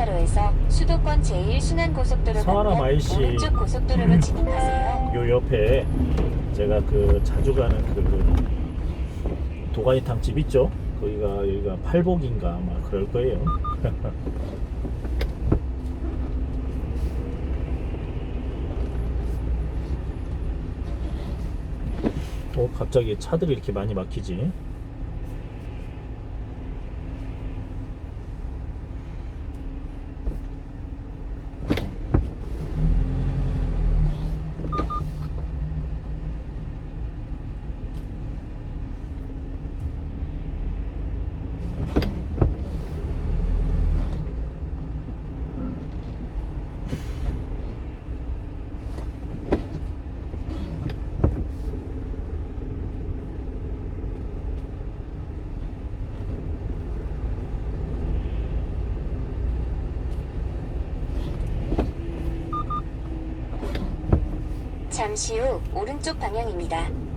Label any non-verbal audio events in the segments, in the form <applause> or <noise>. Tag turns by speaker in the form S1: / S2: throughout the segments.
S1: 차로에서 수도권 제1순환고속도로
S2: 성하람
S1: 방면
S2: IC.
S1: 오른쪽 고속도로로 진입하세요.
S2: 요 옆에 제가 그 자주 가는 그 도가니탕 집 있죠? 거기가 여기가 팔복인가 아마 그럴 거예요. <laughs> 어 갑자기 차들이 이렇게 많이 막히지?
S1: 잠시 후 오른쪽 방향입니다.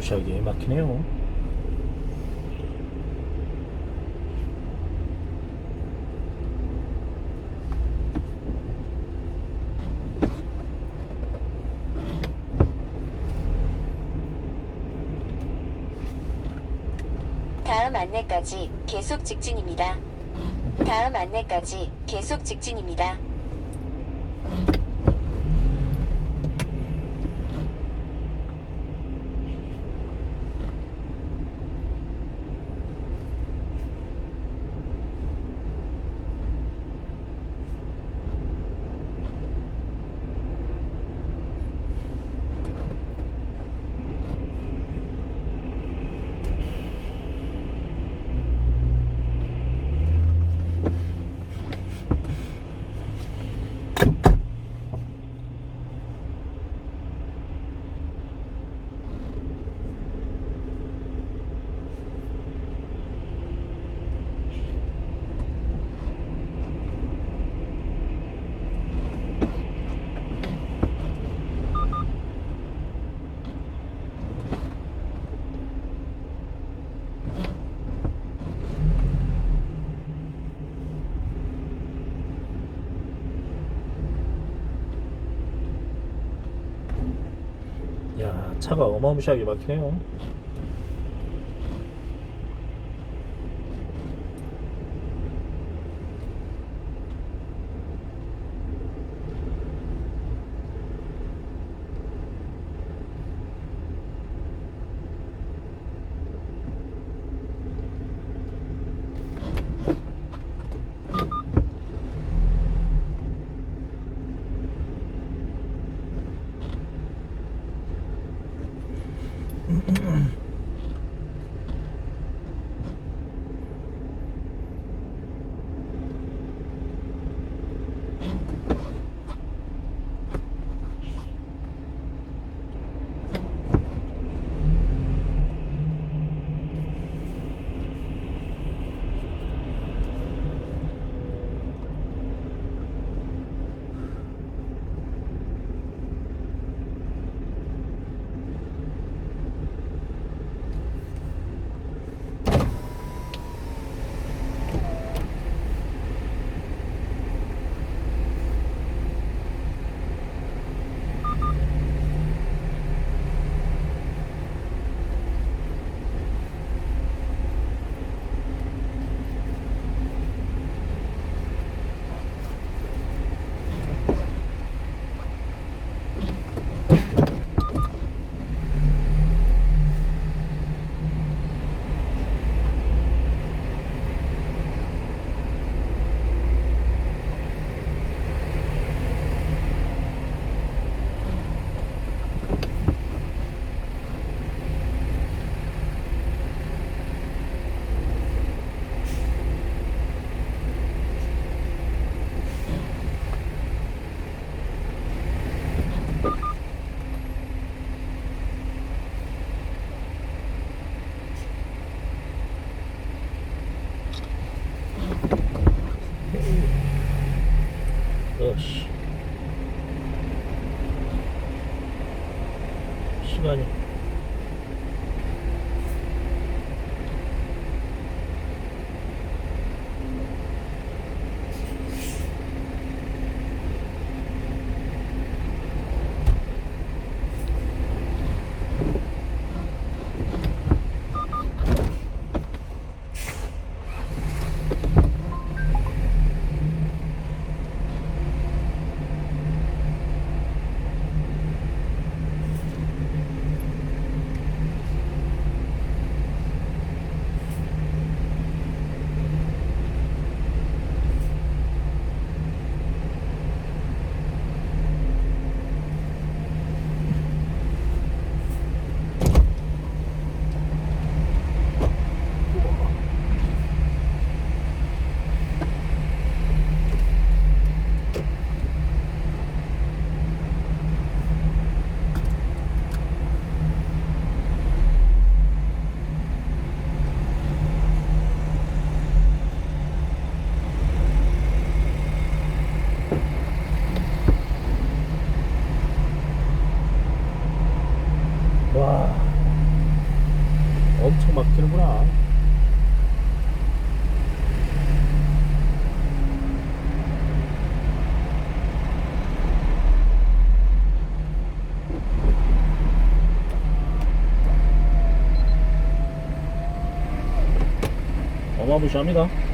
S2: 어마무시하게 막히네요.
S1: 다음 안내까지 계속 직진입니다. 다음 안내까지 계속 직진입니다.
S2: 차가 어마무시하게 막히네요. 어 씨. 시간이. 와. 엄청 막히는구나. 어마무시합니다.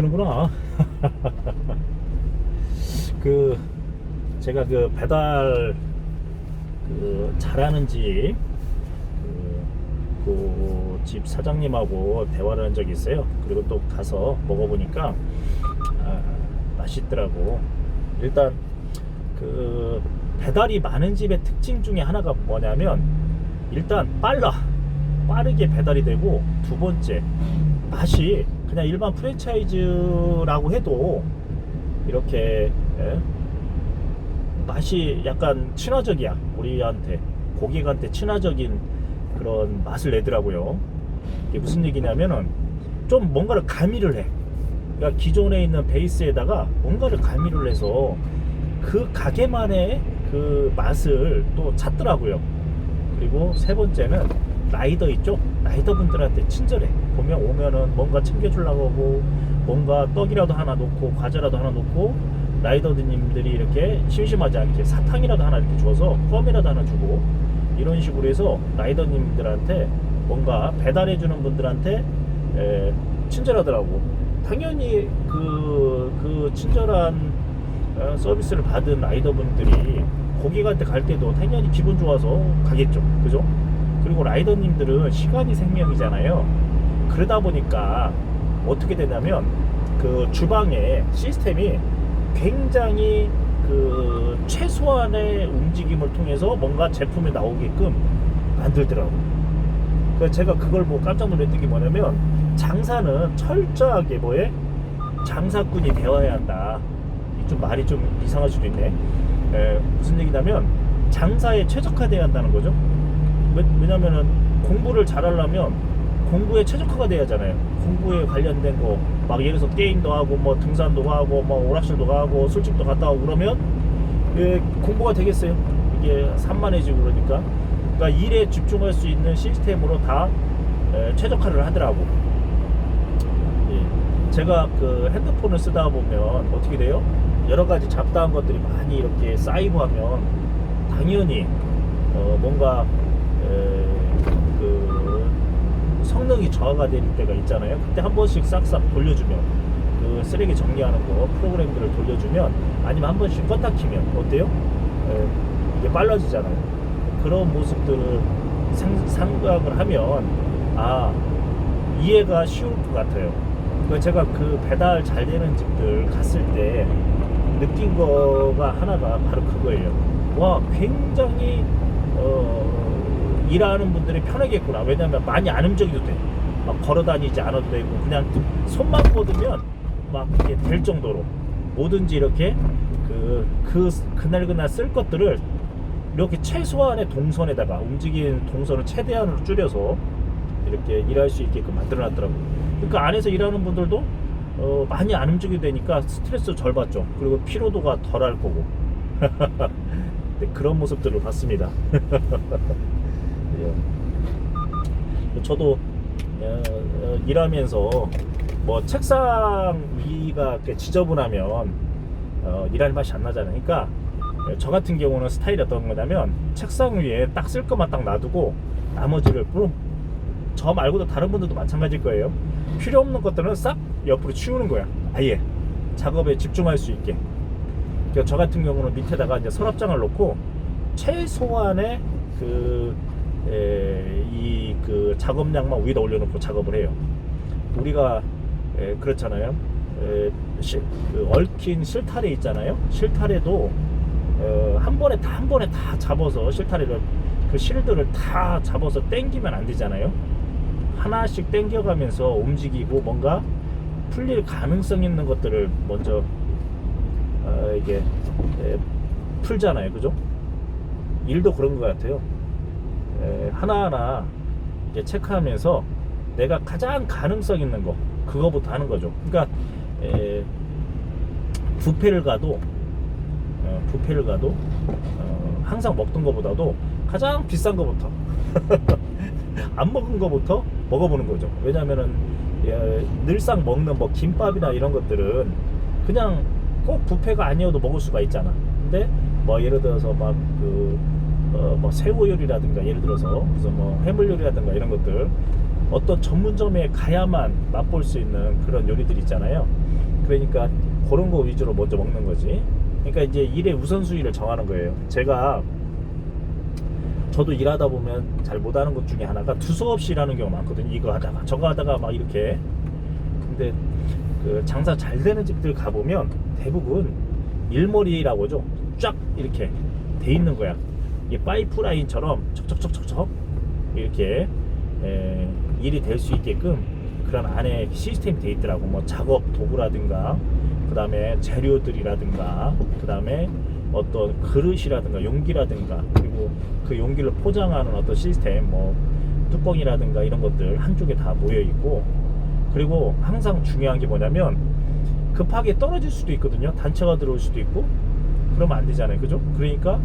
S2: 막히는구나. <laughs> 그 제가 그 배달 그 잘하는 집, 그, 집 사장님하고 대화를 한 적이 있어요. 그리고 또 가서 먹어보니까 아, 맛있더라고. 일단 그 배달이 많은 집의 특징 중에 하나가 뭐냐면 일단 빨라. 빠르게 배달이 되고 두 번째 맛이 그냥 일반 프랜차이즈라고 해도 이렇게 예? 맛이 약간 친화적이야 우리한테. 고객한테 친화적인 그런 맛을 내더라고요. 이게 무슨 얘기냐면은 좀 뭔가를 가미를 해. 그러니까 기존에 있는 베이스에다가 뭔가를 가미를 해서 그 가게만의 그 맛을 또 찾더라고요. 그리고 세 번째는 라이더 있죠? 라이더 분들한테 친절해 보면 오면은 뭔가 챙겨주려고 하고 뭔가 떡이라도 하나 놓고 과자라도 하나 놓고 라이더님들이 이렇게 심심하지 않게 사탕이라도 하나 이렇게 줘서 껌이라도 하나 주고 이런 식으로 해서 라이더님들한테 뭔가 배달해주는 분들한테 에, 친절하더라고. 당연히 그, 그 친절한 어, 서비스를 받은 라이더분들이 고객한테 갈 때도 당연히 기분 좋아서 가겠죠. 그죠? 그리고 라이더님들은 시간이 생명이잖아요 그러다 보니까 어떻게 되냐면 그 주방에 시스템이 굉장히 그 최소한의 움직임을 통해서 뭔가 제품이 나오게끔 만들더라고. 그래서 제가 그걸 보고 깜짝 놀랐던 게 뭐냐면 장사는 철저하게 뭐에 장사꾼이 되어야 한다. 이좀 말이 좀 이상할 수도 있네. 에, 무슨 얘기냐면 장사에 최적화돼야 한다는 거죠. 왜, 왜냐면은 공부를 잘하려면 공부에 최적화가 돼야 하잖아요. 공부에 관련된 거, 막 예를 들어서 게임도 하고, 뭐 등산도 하고, 뭐 오락실도 가고, 술집도 갔다 오고 그러면 예, 공부가 되겠어요. 이게 산만해지고 그러니까. 그러니까 일에 집중할 수 있는 시스템으로 다 에, 최적화를 하더라고. 예. 제가 그 핸드폰을 쓰다 보면 어떻게 돼요? 여러 가지 잡다한 것들이 많이 이렇게 쌓이고 하면 당연히 어, 뭔가 에, 그 성능이 저하가 될 때가 있잖아요. 그때 한 번씩 싹싹 돌려주면 그 쓰레기 정리하는 거 프로그램들을 돌려주면 아니면 한 번씩 껐다 키면 어때요? 에, 이게 빨라지잖아요. 그런 모습들을 상, 생각을 하면 아 이해가 쉬울 것 같아요. 그 제가 그 배달 잘 되는 집들 갔을 때 느낀 거가 하나가 바로 그거예요. 와 굉장히 어, 일하는 분들이 편하겠구나. 왜냐면 많이 안 움직여도 돼. 막 걸어 다니지 않아도 되고 그냥 손만 뻗으면 막 이게 될 정도로 뭐든지 이렇게 그, 그 그날 그날 쓸 것들을 이렇게 최소한의 동선에다가 움직이는 동선을 최대한으로 줄여서 이렇게 일할 수 있게끔 만들어 놨더라고요. 그러니까 안에서 일하는 분들도 어, 많이 안 움직여도 되니까 스트레스 덜 받죠. 그리고 피로도가 덜 할 거고. <laughs> 네, 그런 모습들을 봤습니다. <laughs> 예. 저도 어, 어, 일하면서 뭐 책상 위가 지저분하면 어, 일할 맛이 안 나잖아요. 그러니까 저 같은 경우는 스타일이 어떤 거냐면 책상 위에 딱 쓸 것만 딱 놔두고 나머지를 저 말고도 다른 분들도 마찬가지일 거예요. 필요 없는 것들은 싹 옆으로 치우는 거야. 아예 작업에 집중할 수 있게. 그러니까 저 같은 경우는 밑에다가 이제 서랍장을 놓고 최소한의 그 이 그 작업량만 위에다 올려놓고 작업을 해요. 우리가 에, 그렇잖아요. 에, 실, 그 얽힌 실타래 있잖아요. 실타래도 어, 한 번에 다 한 번에 다 잡아서 실타래를 그 실들을 다 잡아서 당기면 안 되잖아요. 하나씩 당겨가면서 움직이고 뭔가 풀릴 가능성 있는 것들을 먼저 어, 이게 에, 풀잖아요, 그죠? 일도 그런 것 같아요. 에, 하나하나 이제 체크하면서 내가 가장 가능성 있는 거 그거부터 하는 거죠. 그러니까 에, 뷔페를 가도 어, 뷔페를 가도 어, 항상 먹던 거보다도 가장 비싼 거부터 <laughs> 안 먹은 거부터 먹어보는 거죠. 왜냐면은 예, 늘상 먹는 뭐 김밥이나 이런 것들은 그냥 꼭 뷔페가 아니어도 먹을 수가 있잖아. 근데 뭐 예를 들어서 막그 어, 뭐 새우 요리라든가 예를 들어서 무슨 뭐 해물 요리라든가 이런 것들 어떤 전문점에 가야만 맛볼 수 있는 그런 요리들 있잖아요. 그러니까 그런 거 위주로 먼저 먹는 거지. 그러니까 이제 일의 우선순위를 정하는 거예요. 제가 저도 일하다 보면 잘 못하는 것 중에 하나가 두서없이 일하는 경우가 많거든요. 이거 하다가 저거 하다가 막 이렇게. 근데 그 장사 잘 되는 집들 가보면 대부분 일머리라고 하죠. 쫙 이렇게 돼 있는 거야. 이 파이프라인처럼 척척척척척 이렇게 에, 일이 될 수 있게끔 그런 안에 시스템이 돼 있더라고. 뭐 작업 도구라든가 그 다음에 재료들이라든가 그 다음에 어떤 그릇이라든가 용기라든가 그리고 그 용기를 포장하는 어떤 시스템 뭐 뚜껑이라든가 이런 것들 한쪽에 다 모여 있고. 그리고 항상 중요한 게 뭐냐면 급하게 떨어질 수도 있거든요. 단체가 들어올 수도 있고. 그러면 안 되잖아요. 그죠? 그러니까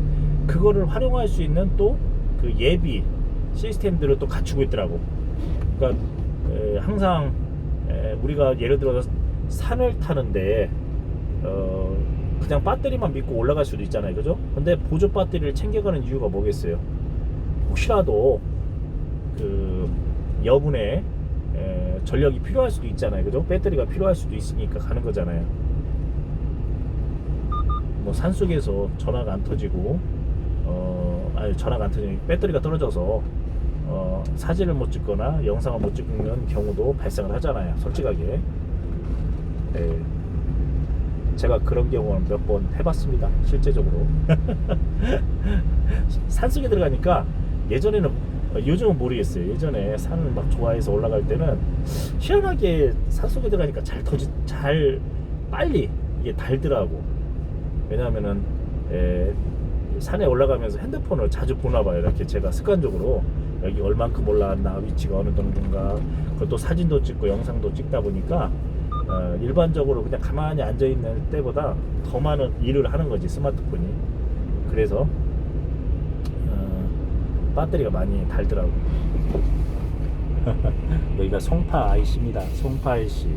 S2: 그거를 활용할 수 있는 또 그 예비 시스템들을 또 갖추고 있더라고. 그러니까 에, 항상 에, 우리가 예를 들어서 산을 타는데 어, 그냥 배터리만 믿고 올라갈 수도 있잖아요. 그죠? 근데 보조 배터리를 챙겨가는 이유가 뭐겠어요? 혹시라도 그 여분의 에, 전력이 필요할 수도 있잖아요. 그죠? 배터리가 필요할 수도 있으니까 가는 거잖아요. 뭐 산속에서 전화가 안 터지고 어 아니 안 터지고 배터리가 떨어져서 어 사진을 못 찍거나 영상을 못 찍는 경우도 발생을 하잖아요 솔직하게. 네. 제가 그런 경우는 몇 번 해봤습니다 실제적으로. <laughs> 산속에 들어가니까 예전에는 어, 요즘은 모르겠어요. 예전에 산을 막 좋아해서 올라갈 때는 희한하게 산속에 들어가니까 잘 터지 잘 빨리 이게 달더라고. 왜냐하면은 에, 산에 올라가면서 핸드폰을 자주 보나 봐요. 이렇게 제가 습관적으로 여기 얼만큼 올라왔나 위치가 어느 정도인가 그것도 사진도 찍고 영상도 찍다 보니까 어, 일반적으로 그냥 가만히 앉아 있는 때보다 더 많은 일을 하는 거지 스마트폰이. 그래서 어, 배터리가 많이 달더라고 <laughs> 여기가 송파 IC입니다. 송파 IC